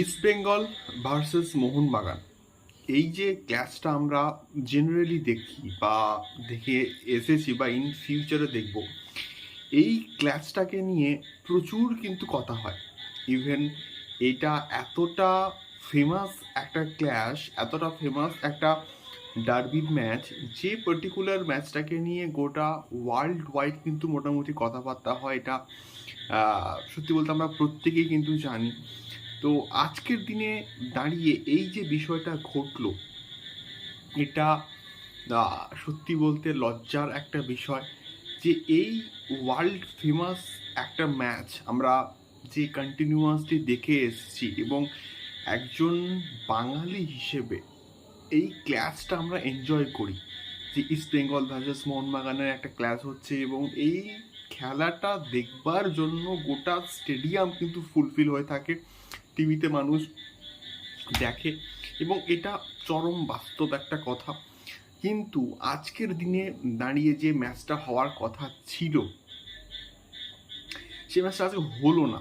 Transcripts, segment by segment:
East Bengal versus Mohun Bagan এই যে ক্লাসটা আমরা জেনারেলি দেখি বা দেখে এসেছি বা ইন ফিউচারে দেখব, এই ক্লাসটাকে নিয়ে প্রচুর কিন্তু কথা হয়। ইভেন এটা এতটা ফেমাস একটা ক্ল্যাশ এতটা ফেমাস একটা ডার্বির ম্যাচ যে পার্টিকুলার ম্যাচটাকে নিয়ে গোটা ওয়ার্ল্ড ওয়াইড কিন্তু মোটামুটি কথাবার্তা হয়। এটা সত্যি বলতে আমরা প্রত্যেকেই কিন্তু জানি। তো আজকের দিনে দাঁড়িয়ে এই যে বিষয়টা ঘটলো, এটা সত্যি বলতে লজ্জার একটা বিষয় যে এই ওয়ার্ল্ড ফেমাস একটা ম্যাচ আমরা যে কন্টিনিউয়াসলি দেখে এসেছি এবং একজন বাঙালি হিসেবে এই ক্লাসটা আমরা এনজয় করি। যে ইস্ট বেঙ্গল ভার্সেস মোহনবাগানের একটা ক্লাস হচ্ছে এবং এই খেলাটা দেখবার জন্য গোটা স্টেডিয়াম কিন্তু ফুলফিল হয়ে থাকে। টিভিতে মানুষ দেখে এবং এটা চরম বাস্তব একটা কথা। কিন্তু আজকের দিনে দাঁড়িয়ে যে ম্যাচটা হওয়ার কথা ছিল, সে ম্যাচটা আজকে হলো না।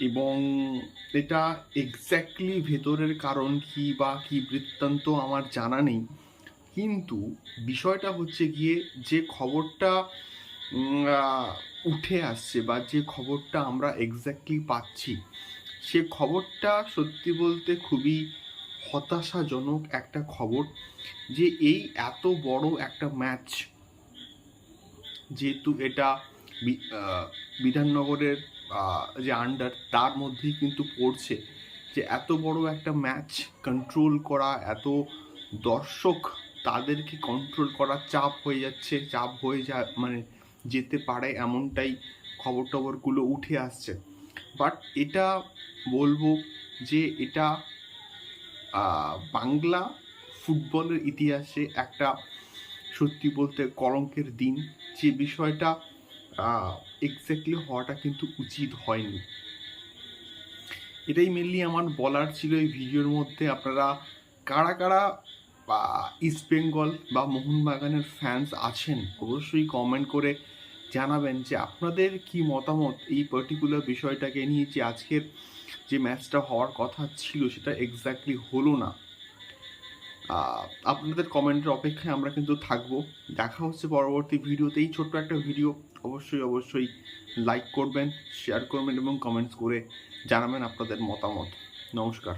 এবং এটা এক্স্যাক্টলি ভেতরের কারণ কি বা কি বৃত্তান্ত আমার জানা নেই। কিন্তু বিষয়টা হচ্ছে গিয়ে যে খবরটা উঠে আসছে বা যে খবরটা আমরা এক্স্যাক্টলি পাচ্ছি, সে খবরটা সত্যি বলতে খুবই হতাশাজনক একটা খবর যে এই এত বড় একটা ম্যাচ যেহেতু এটা বিধাননগরের যে আন্ডার তার মধ্যেই কিন্তু পড়ছে যে এত বড় একটা ম্যাচ কন্ট্রোল করা, এত দর্শক তাদেরকে কন্ট্রোল করা চাপ হয়ে যাচ্ছে, চাপ হয়ে যা মানে যেতে পারে এমনটাই খবর টবরগুলো উঠে আসছে। বাট এটা বলব যে এটা বাংলা ফুটবলের ইতিহাসে একটা সত্যি বলতে কলঙ্কের দিন। যে বিষয়টা এক্স্যাক্টলি হওয়াটা কিন্তু উচিত হয়নি। এটাই মেনলি আমার বলার ছিল এই ভিডিওর মধ্যে। আপনারা কারা কারা বা ইস্ট বেঙ্গল বা মোহনবাগানের ফ্যান্স আছেন, অবশ্যই কমেন্ট করে জানাবেন যে আপনাদের কি মতামত এই পার্টিকুলার বিষয়টাকে নিয়ে যে আজকের যে ম্যাচটা হওয়ার কথা ছিল সেটা এক্স্যাক্টলি হলো না। আপনাদের কমেন্টের অপেক্ষায় আমরা কিন্তু থাকব। দেখা হচ্ছে পরবর্তী ভিডিওতেই ছোট্ট একটা ভিডিও, অবশ্যই অবশ্যই লাইক করবেন শেয়ার করবেন এবং কমেন্টস করে জানাবেন আপনাদের মতামত। নমস্কার।